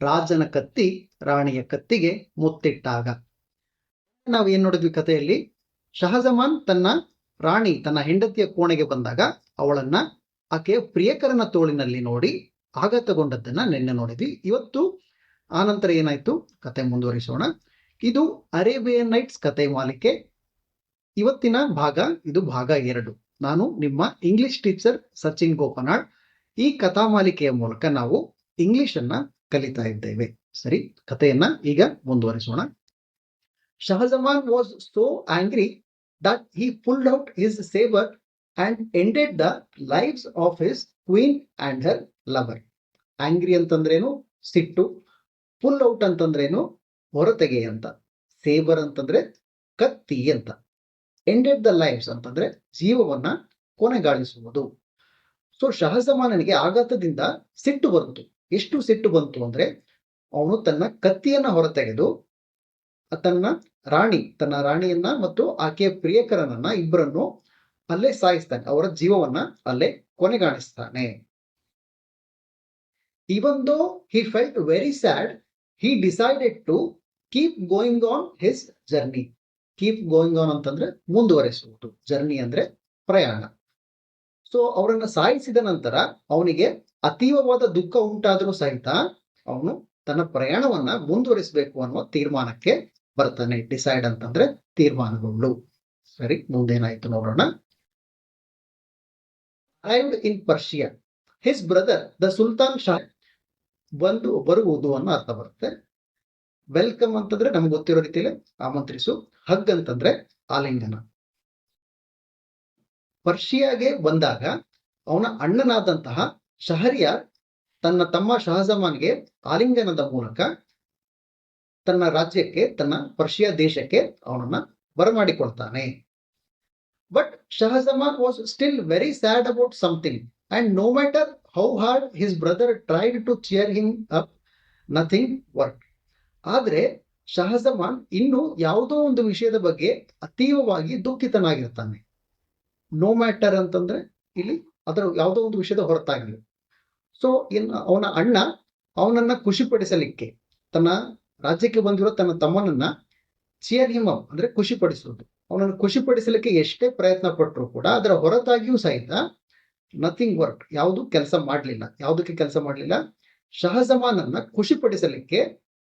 ರಾಜನ ಕತ್ತಿ ರಾಣಿಯ ಕತ್ತಿಗೆ ಮುತ್ತಿಟ್ಟಾಗ. ನಾವು ಏನ್ ನೋಡಿದ್ವಿ ಕಥೆಯಲ್ಲಿ? ಶಹಜಮಾನ್ ತನ್ನ ರಾಣಿ ತನ್ನ ಹೆಂಡತಿಯ ಕೋಣೆಗೆ ಬಂದಾಗ ಅವಳನ್ನ ಆಕೆಯ ಪ್ರಿಯಕರನ ತೋಳಿನಲ್ಲಿ ನೋಡಿ ಆಘಾತಗೊಂಡದ್ದನ್ನ ನಿನ್ನೆ ನೋಡಿದ್ವಿ. ಇವತ್ತು ಆನಂತರ ಏನಾಯ್ತು? ಕತೆ ಮುಂದುವರಿಸೋಣ. ಇದು ಅರೇಬಿಯನ್ ನೈಟ್ಸ್ ಕತೆ ಮಾಲಿಕೆ. ಇವತ್ತಿನ ಭಾಗ, ಇದು ಭಾಗ ಎರಡು. ನಾನು ನಿಮ್ಮ ಇಂಗ್ಲಿಷ್ ಟೀಚರ್ ಸಚಿನ್ ಗೋಪನಾಳ್. ಈ ಕಥಾ ಮಾಲಿಕೆಯ ಮೂಲಕ ನಾವು ಇಂಗ್ಲಿಷ್ ಅನ್ನ ಕಲಿತಾ ಇದ್ದೇವೆ. ಸರಿ, ಕಥೆಯನ್ನ ಈಗ ಮುಂದುವರಿಸೋಣ. Shahzaman was so angry that he pulled out his sabre and ended the lives of his queen and her lover angry ಅಂತಂದ್ರೇನು? ಸಿಟ್ಟು. ಪುಲ್ ಔಟ್ ಅಂತಂದ್ರೇನು? ಹೊರತೆಗೆ ಅಂತ. ಸೇಬರ್ ಅಂತಂದ್ರೆ ಕತ್ತಿ ಅಂತ. ಎಂಡೆಡ್ ದ ಲೈಫ್ಸ್ ಅಂತಂದ್ರೆ ಜೀವವನ್ನ ಕೊನೆಗಾಣಿಸುವುದು ಸೊ ಶಹಜಮಾನನಿಗೆ ಆಘಾತದಿಂದ ಸಿಟ್ಟು ಬಂತು ಎಷ್ಟು ಸಿಟ್ಟು ಬಂತು ಅಂದ್ರೆ ಅವನು ತನ್ನ ಕತ್ತಿಯನ್ನ ಹೊರತೆಗೆದು ತನ್ನ ರಾಣಿ, ತನ್ನ ರಾಣಿಯನ್ನ ಮತ್ತು ಆಕೆಯ ಪ್ರಿಯಕರನನ್ನ ಇಬ್ಬರನ್ನು ಅಲ್ಲೇ ಸಾಯಿಸ್ತಾನೆ, ಅವರ ಜೀವವನ್ನ ಅಲ್ಲೇ ಕೊನೆಗಾಣಿಸ್ತಾನೆ. Even though he felt very sad he decided to keep going on his journey keep going on ಅಂತಂದ್ರೆ ಮುಂದುವರೆಸುವುದು. ಜರ್ನಿ ಅಂದ್ರೆ ಪ್ರಯಾಣ. ಸೊ ಅವರನ್ನ ಸಾಯಿಸಿದ ನಂತರ ಅವನಿಗೆ ಅತೀವವಾದ ದುಃಖ ಉಂಟಾದರೂ ಸಹಿತ ಅವನು ತನ್ನ ಪ್ರಯಾಣವನ್ನ ಮುಂದುವರಿಸಬೇಕು ಅನ್ನುವ ತೀರ್ಮಾನಕ್ಕೆ ಬರ್ತಾನೆ ಡಿಸೈಡ್ ಅಂತಂದ್ರೆ ತೀರ್ಮಾನಗಳು ಸರಿ, ಮುಂದೇನಾಯ್ತು ನೋಡೋಣ. Arrived in Persia. His brother the sultan Shah ಬಂದು ಬರುವುದು ಅನ್ನೋ ಅರ್ಥ ಬರುತ್ತೆ. ವೆಲ್ಕಮ್ ಅಂತಂದ್ರೆ ನಮ್ಗೆ ಗೊತ್ತಿರೋ ರೀತಿಯಲ್ಲಿ ಆಮಂತ್ರಿಸು. ಹಗ್ ಅಂತಂದ್ರೆ ಆಲಿಂಗನ. ಪರ್ಷಿಯಾಗೆ ಬಂದಾಗ ಅವನ ಅಣ್ಣನಾದಂತಹ ಶಹರಿಯಾರ್ ತನ್ನ ತಮ್ಮ ಶಹಜಮಾನ್ಗೆ ಆಲಿಂಗನದ ಮೂಲಕ ತನ್ನ ರಾಜ್ಯಕ್ಕೆ, ತನ್ನ ಪರ್ಷಿಯಾ ದೇಶಕ್ಕೆ ಅವನನ್ನ ಬರಮಾಡಿಕೊಳ್ತಾನೆ. But Shahzaman was still very sad about something and no matter how hard his brother tried to cheer him up nothing work ಆದ್ರೆ ಶಹಜಮಾನ್ ಇನ್ನು ಯಾವುದೋ ಒಂದು ವಿಷಯದ ಬಗ್ಗೆ ಅತೀವವಾಗಿ ದುಃಖಿತನಾಗಿರ್ತಾನೆ. ನೋ ಮ್ಯಾಟರ್ ಅಂತಂದ್ರೆ ಇಲ್ಲಿ ಅದರ ಯಾವುದೋ ಒಂದು ವಿಷಯದ ಹೊರತಾಗಿಲ್ಲ ಸೊ ಇನ್ನು ಅವನ ಅಣ್ಣ ಅವನನ್ನ ಖುಷಿಪಡಿಸಲಿಕ್ಕೆ ತನ್ನ ರಾಜ್ಯಕ್ಕೆ ಬಂದಿರೋ ತನ್ನ ತಮ್ಮನನ್ನ ಚಿಯರ್ ಹಿಮ್ ಅಂದ್ರೆ ಖುಷಿಪಡಿಸೋದು ಅವನನ್ನು ಖುಷಿಪಡಿಸಲಿಕ್ಕೆ ಎಷ್ಟೇ ಪ್ರಯತ್ನ ಪಟ್ಟರು ಕೂಡ ಅದರ ಹೊರತಾಗಿಯೂ ಸಹಿತ ನಥಿಂಗ್ ವರ್ಕ್ ಯಾವುದು ಕೆಲಸ ಮಾಡಲಿಲ್ಲ. ಯಾವುದಕ್ಕೆ ಕೆಲಸ ಮಾಡಲಿಲ್ಲ? ಶಹಜಮಾನನ್ನ ಖುಷಿಪಡಿಸಲಿಕ್ಕೆ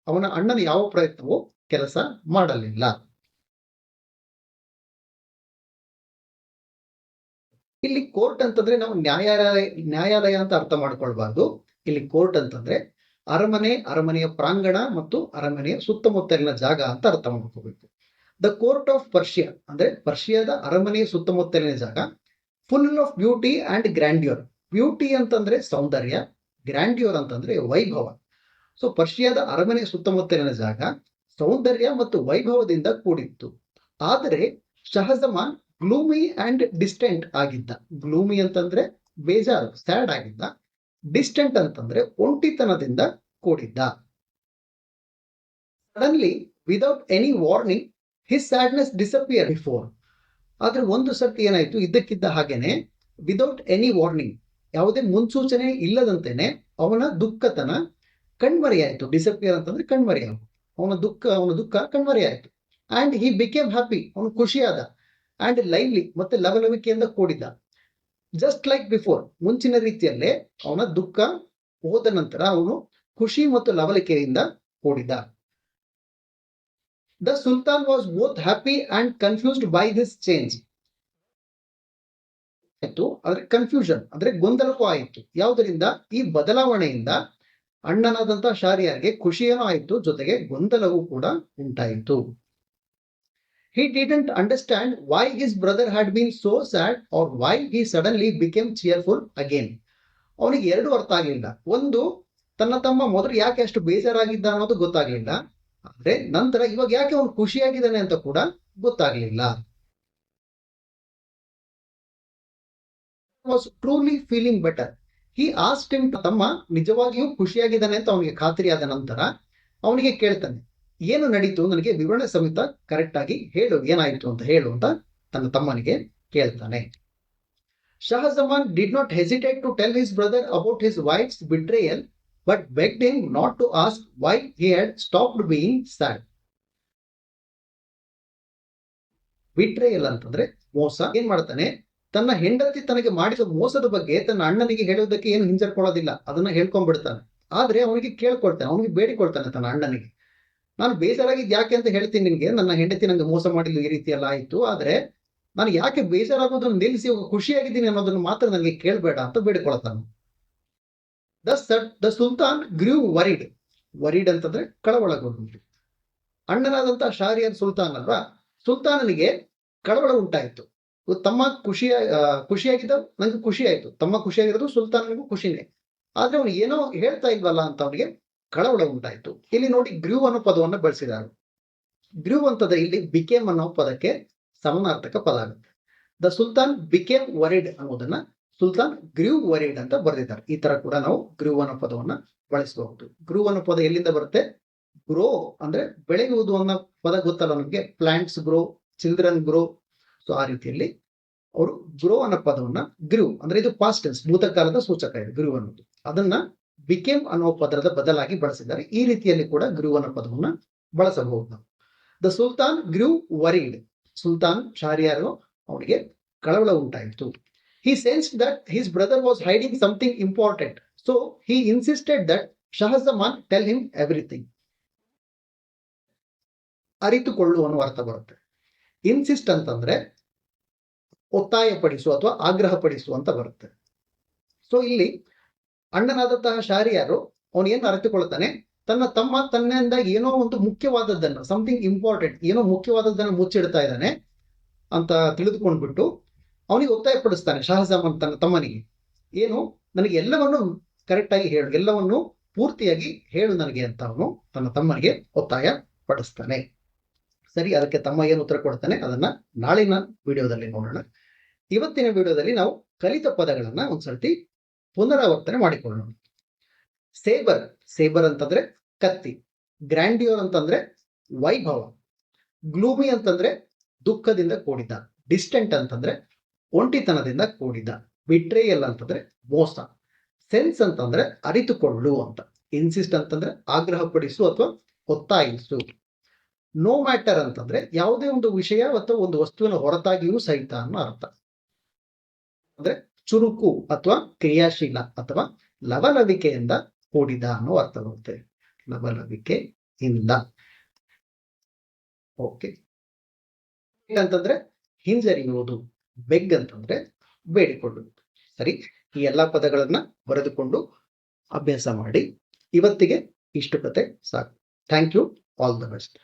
ಅವನ ಅಣ್ಣನ ಯಾವ ಪ್ರಯತ್ನವೂ ಕೆಲಸ ಮಾಡಲಿಲ್ಲ. ಇಲ್ಲಿ ಕೋರ್ಟ್ ಅಂತಂದ್ರೆ ನಾವು ನ್ಯಾಯಾಲಯ ನ್ಯಾಯಾಲಯ ಅಂತ ಅರ್ಥ ಮಾಡ್ಕೊಳ್ಬಾರ್ದು. ಇಲ್ಲಿ ಕೋರ್ಟ್ ಅಂತಂದ್ರೆ ಅರಮನೆ, ಅರಮನೆಯ ಪ್ರಾಂಗಣ ಮತ್ತು ಅರಮನೆಯ ಸುತ್ತಮುತ್ತಲಿನ ಜಾಗ ಅಂತ ಅರ್ಥ ಮಾಡ್ಕೋಬೇಕು. ದ ಕೋರ್ಟ್ ಆಫ್ ಪರ್ಷಿಯಾ ಅಂದ್ರೆ ಪರ್ಷಿಯಾದ ಅರಮನೆಯ ಸುತ್ತಮುತ್ತಲಿನ ಜಾಗ full of beauty and grandeur beauty ಅಂತಂದ್ರೆ ಸೌಂದರ್ಯ ಗ್ರ್ಯಾಂಡ್ಯೂರ್ ಅಂತಂದ್ರೆ ವೈಭವ. ಸೊ ಪರ್ಷಿಯಾದ ಅರಮನೆಯ ಸುತ್ತಮುತ್ತಲಿನ ಜಾಗ ಸೌಂದರ್ಯ ಮತ್ತು ವೈಭವದಿಂದ ಕೂಡಿತ್ತು. ಆದರೆ, ಶಹಜಮಾನ್ ಗ್ಲೂಮಿ ಅಂಡ್ ಡಿಸ್ಟೆಂಟ್ ಆಗಿದ್ದ. ಗ್ಲೂಮಿ ಅಂತಂದ್ರೆ ಬೇಜಾರು ಸ್ಯಾಡ್ ಆಗಿದ್ದ. ಡಿಸ್ಟೆಂಟ್ ಅಂತಂದ್ರೆ ಒಂಟಿತನದಿಂದ ಕೂಡಿದ್ದ. Suddenly without any warning his sadness disappear before ಆದ್ರೆ ಒಂದು ಸರ್ತಿ ಏನಾಯ್ತು? ಇದ್ದಕ್ಕಿದ್ದ ಹಾಗೇನೆ ವಿದೌಟ್ ಎನಿ ವಾರ್ನಿಂಗ್ ಯಾವುದೇ ಮುನ್ಸೂಚನೆ ಇಲ್ಲದಂತೆನೆ ಅವನ ದುಃಖತನ ಕಣ್ಮರೆಯಾಯ್ತು. ಡಿಸಪಿಯರ್ ಅಂತಂದ್ರೆ ಕಣ್ಮರೆಯಾಗು. ಅವನ ದುಃಖ ಅವನ ದುಃಖ ಕಣ್ಮರೆಯಾಯ್ತು. ಅಂಡ್ ಹಿ ಬಿಕೇಮ್ ಹ್ಯಾಪಿ ಅವನು ಖುಷಿಯಾದ. ಅಂಡ್ ಲೈವ್ಲಿ ಮತ್ತೆ ಲವಲವಿಕೆಯಿಂದ ಕೂಡಿದ್ದ. ಜಸ್ಟ್ ಲೈಕ್ ಬಿಫೋರ್ ಮುಂಚಿನ ರೀತಿಯಲ್ಲೇ ಅವನ ದುಃಖ ಹೋದ ನಂತರ ಅವನು ಖುಷಿ ಮತ್ತು ಲವಲಿಕೆಯಿಂದ ಕೂಡಿದ್ದ. The sultan was both happy and confused by this change ಆಯ್ತು, ಆದ್ರೆ ಕನ್ಫ್ಯೂಷನ್ ಅಂದ್ರೆ ಗೊಂದಲಕ್ಕೂ ಆಯಿತು. ಯಾವುದರಿಂದ? ಈ ಬದಲಾವಣೆಯಿಂದ ಅಣ್ಣನಾದಂತಹ ಶಾರಿಯಾರ್ಗೆ ಖುಷಿಯೇನೋ ಆಯಿತು, ಜೊತೆಗೆ ಗೊಂದಲವೂ ಕೂಡ ಉಂಟಾಯಿತು. He didn't understand why his brother had been so sad or why he suddenly became cheerful again. ಅವನಿಗೆ ಎರಡು ಅರ್ಥ ಆಗಲಿಲ್ಲ. ಒಂದು, ತನ್ನ ತಮ್ಮ ಮೊದಲು ಯಾಕೆ ಅಷ್ಟು ಬೇಜಾರಾಗಿದ್ದ ಅನ್ನೋದು ಗೊತ್ತಾಗ್ಲಿಲ್ಲ. ಆದ್ರೆ ನಂತರ ಇವಾಗ ಯಾಕೆ ಅವನು ಖುಷಿಯಾಗಿದ್ದಾನೆ ಅಂತ ಕೂಡ ಗೊತ್ತಾಗ್ಲಿಲ್ಲ. Was truly feeling better he asked ತಮ್ಮ ನಿಜವಾಗಿಯೂ ಖುಷಿಯಾಗಿದ್ದಾನೆ ಅಂತ ಅವನಿಗೆ ಖಾತ್ರಿಯಾದ ನಂತರ ಅವನಿಗೆ ಕೇಳ್ತಾನೆ ಏನು ನಡೀತು ನನಗೆ ವಿವರಣೆ ಸಮೇತ ಕರೆಕ್ಟ್ ಆಗಿ ಹೇಳು, ಏನಾಯಿತು ಅಂತ ಹೇಳು ಅಂತ ತನ್ನ ತಮ್ಮನಿಗೆ ಕೇಳ್ತಾನೆ. Shahzaman did not hesitate to tell his brother about his wife's betrayal but begged him not to ask why he had stopped being sad betrayal ಅಂತಂದ್ರೆ ಮೋಸ. ಏನ್ ಮಾಡ್ತಾನೆ? ತನ್ನ ಹೆಂಡತಿ ತನಗೆ ಮಾಡಿದ ಮೋಸದ ಬಗ್ಗೆ ತನ್ನ ಅಣ್ಣನಿಗೆ ಹೇಳುವುದಕ್ಕೆ ಏನು ಹಿಂಜರ್ಕೊಳ್ಳೋದಿಲ್ಲ. ಅದನ್ನ ಹೇಳ್ಕೊಂಡ್ಬಿಡ್ತಾನೆ. ಆದ್ರೆ ಅವನಿಗೆ ಕೇಳ್ಕೊಳ್ತಾನೆ, ಅವನಿಗೆ ಬೇಡಿಕೊಳ್ತಾನೆ ತನ್ನ ಅಣ್ಣನಿಗೆ. ನಾನು ಬೇಜಾರಾಗಿದ್ದು ಯಾಕೆ ಅಂತ ಹೇಳ್ತೀನಿ ನಿನ್ಗೆ ನನ್ನ ಹೆಂಡತಿ ನನಗೆ ಮೋಸ ಮಾಡಿಲ್ಲ ಈ ರೀತಿ ಎಲ್ಲ ಆಯ್ತು. ಆದ್ರೆ ನಾನು ಯಾಕೆ ಬೇಜಾರಾಗೋದನ್ನು ನಿಲ್ಲಿಸಿ ಖುಷಿಯಾಗಿದ್ದೀನಿ ಅನ್ನೋದನ್ನು ಮಾತ್ರ ನನಗೆ ಕೇಳಬೇಡ ಅಂತ ಬೇಡಿಕೊಳ್ತಾನೆ the the sultan grew worried worried ಅಂತಂದ್ರೆ ಕಳವಳಗೊಂಡು ಅಣ್ಣನಾದಂತಹ ಶಾರಿಯನ್ ಸುಲ್ತಾನ್ ಅಲ್ವಾ? ಸುಲ್ತಾನನಿಗೆ ಕಳವಳ ಉಂಟಾಯಿತು. ತಮ್ಮ ಖುಷಿಯ ಖುಷಿಯಾಗಿದ್ದ ನನಗೆ ಖುಷಿ ಆಯಿತು. ತಮ್ಮ ಖುಷಿಯಾಗಿರೋದು ಸುಲ್ತಾನನಿಗೂ ಖುಷಿನೇ. ಆದ್ರೆ ಅವನು ಏನೋ ಹೇಳ್ತಾ ಇಲ್ವಲ್ಲ ಅಂತ ಅವನಿಗೆ ಕಳವಳ ಉಂಟಾಯಿತು. ಇಲ್ಲಿ ನೋಡಿ ಗ್ರೂ ಅನ್ನೋ ಪದವನ್ನು ಬಳಸಿದ್ದಾರೆ. ಗ್ರೀವ್ ಅಂತದ ಇಲ್ಲಿ ಬಿಕೇಮ್ ಅನ್ನೋ ಪದಕ್ಕೆ ಸಮಾನಾರ್ಥಕ ಪದ ಆಗುತ್ತೆ. ದ ಸುಲ್ತಾನ್ ಬಿಕೇಮ್ ವರಿಡ್ ಅನ್ನೋದನ್ನ ಸುಲ್ತಾನ್ ಗ್ರೀವ್ ವರಿಡ್ ಅಂತ ಬರೆದಿದ್ದಾರೆ. ಈ ತರ ಕೂಡ ನಾವು ಗ್ರೂ ಅನ್ನೋ ಪದವನ್ನ ಬಳಸಬಹುದು. ಗ್ರೀವ್ ಅನ್ನೋ ಪದ ಎಲ್ಲಿಂದ ಬರುತ್ತೆ? ಗ್ರೋ ಅಂದ್ರೆ ಬೆಳೆಯುವುದು ಅನ್ನೋ ಪದ ಗೊತ್ತಲ್ಲ ನಮಗೆ? Plants grow, children grow. So ಆ ರೀತಿಯಲ್ಲಿ ಅವರು ಗ್ರೋ ಅನ್ನೋ ಪದವನ್ನ ಗ್ರೂ ಅಂದ್ರೆ ಇದು ಪಾಸ್ಟ್ ಟೆನ್ಸ್ ಭೂತಕಾಲದ ಸೂಚಕ ಇದೆ ಗ್ರೀವ್ ಅನ್ನೋದು. ಅದನ್ನ ಬಿಕೇಮ್ ಅನ್ನೋ ಪದರದ ಬದಲಾಗಿ ಬಳಸಿದ್ದಾರೆ. ಈ ರೀತಿಯಲ್ಲಿ ಕೂಡ ಗ್ರೀವ್ ಅನ್ನೋ ಪದವನ್ನ ಬಳಸಬಹುದು. ನಾವು the sultan grew worried sultan ಶಾರಿಯಾರು ಅವನಿಗೆ ಕಳವಳ ಉಂಟಾಯಿತು. He sense that his brother was hiding something important so he insisted that Shahzaman tell him everything ಅರಿತುಕೊಳ್ಳು ಅನ್ನೋ ಅರ್ಥ ಬರುತ್ತೆ. ಇನ್ಸಿಸ್ಟ್ ಅಂತಂದ್ರೆ ಒತ್ತಾಯ ಪಡಿಸು ಅಥವಾ ಆಗ್ರಹ ಪಡಿಸು ಅಂತ ಬರುತ್ತೆ. ಸೊ ಇಲ್ಲಿ ಅಣ್ಣನಾದಂತಹ ಶಾರಿಯಾರು ಅವನು ಏನು ಅರಿತುಕೊಳ್ಳುತ್ತಾನೆ? ತನ್ನ ತಮ್ಮ ತನ್ನಿಂದ ಏನೋ ಒಂದು ಮುಖ್ಯವಾದದ್ದನ್ನು ಸಮಥಿಂಗ್ ಇಂಪಾರ್ಟೆಂಟ್ ಏನೋ ಮುಖ್ಯವಾದದ್ದನ್ನು ಮುಚ್ಚಿಡ್ತಾ ಇದ್ದಾನೆ ಅಂತ ತಿಳಿದುಕೊಂಡ್ಬಿಟ್ಟು ಅವನಿಗೆ ಒತ್ತಾಯ ಪಡಿಸ್ತಾನೆ ಶಹಜಾಮನ್ ತನ್ನ ತಮ್ಮನಿಗೆ, ಏನು, ನನಗೆ ಎಲ್ಲವನ್ನು ಕರೆಕ್ಟ್ ಆಗಿ ಹೇಳು, ಎಲ್ಲವನ್ನು ಪೂರ್ತಿಯಾಗಿ ಹೇಳು ನನಗೆ ಅಂತ ಅವನು ತನ್ನ ತಮ್ಮನಿಗೆ ಒತ್ತಾಯ ಪಡಿಸ್ತಾನೆ ಸರಿ, ಅದಕ್ಕೆ ತಮ್ಮ ಏನು ಉತ್ತರ ಕೊಡ್ತಾನೆ? ಅದನ್ನ ನಾಳಿನ ವಿಡಿಯೋದಲ್ಲಿ ನೋಡೋಣ. ಇವತ್ತಿನ ವಿಡಿಯೋದಲ್ಲಿ ನಾವು ಕಲಿತ ಪದಗಳನ್ನ ಒಂದ್ಸರ್ತಿ ಪುನರಾವರ್ತನೆ ಮಾಡಿಕೊಳ್ಳೋಣ. ಸೇಬರ್ ಸೇಬರ್ ಅಂತಂದ್ರೆ ಕತ್ತಿ, ಗ್ರ್ಯಾಂಡಿಯೋರ್ ಅಂತಂದ್ರೆ ವೈಭವ, ಗ್ಲೂಮಿ ಅಂತಂದ್ರೆ ದುಃಖದಿಂದ ಕೂಡಿದ ಡಿಸ್ಟೆಂಟ್ ಅಂತಂದ್ರೆ ಒಂಟಿತನದಿಂದ ಕೂಡಿದ ಬಿಟ್ರೇಯಲ್ ಅಂತಂದ್ರೆ ಮೋಸ, ಸೆನ್ಸ್ ಅಂತಂದ್ರೆ ಅರಿತುಕೊಳ್ಳು ಅಂತ, ಇನ್ಸಿಸ್ಟ್ ಅಂತಂದ್ರೆ ಆಗ್ರಹಪಡಿಸು ಅಥವಾ ಒತ್ತಾಯಿಸು, ನೋ ಮ್ಯಾಟರ್ ಅಂತಂದ್ರೆ ಯಾವುದೇ ಒಂದು ವಿಷಯ ಅಥವಾ ಒಂದು ವಸ್ತುವಿನ ಹೊರತಾಗಿಯೂ ಸಹಿತ ಅನ್ನೋ ಅರ್ಥ. ಅಂದ್ರೆ ಚುರುಕು ಅಥವಾ ಕ್ರಿಯಾಶೀಲ ಅಥವಾ ಲವಲವಿಕೆಯಿಂದ ಕೂಡಿದ ಅನ್ನೋ ಅರ್ಥ ಬರುತ್ತೆ. ಲವಲವಿಕೆ ಇಂದ ಓಕೆ ಅಂತಂದ್ರೆ ಹಿಂಜರಿಯುವುದು, ಬೆಗ್ ಅಂತಂದ್ರೆ ಬೇಡಿಕೊಳ್ಳುವುದು. ಸರಿ? ಈ ಎಲ್ಲಾ ಪದಗಳನ್ನ ಬರೆದುಕೊಂಡು ಅಭ್ಯಾಸ ಮಾಡಿ, ಇವತ್ತಿಗೆ ಇಷ್ಟು ಕತೆ ಸಾಕು. Thank you all the best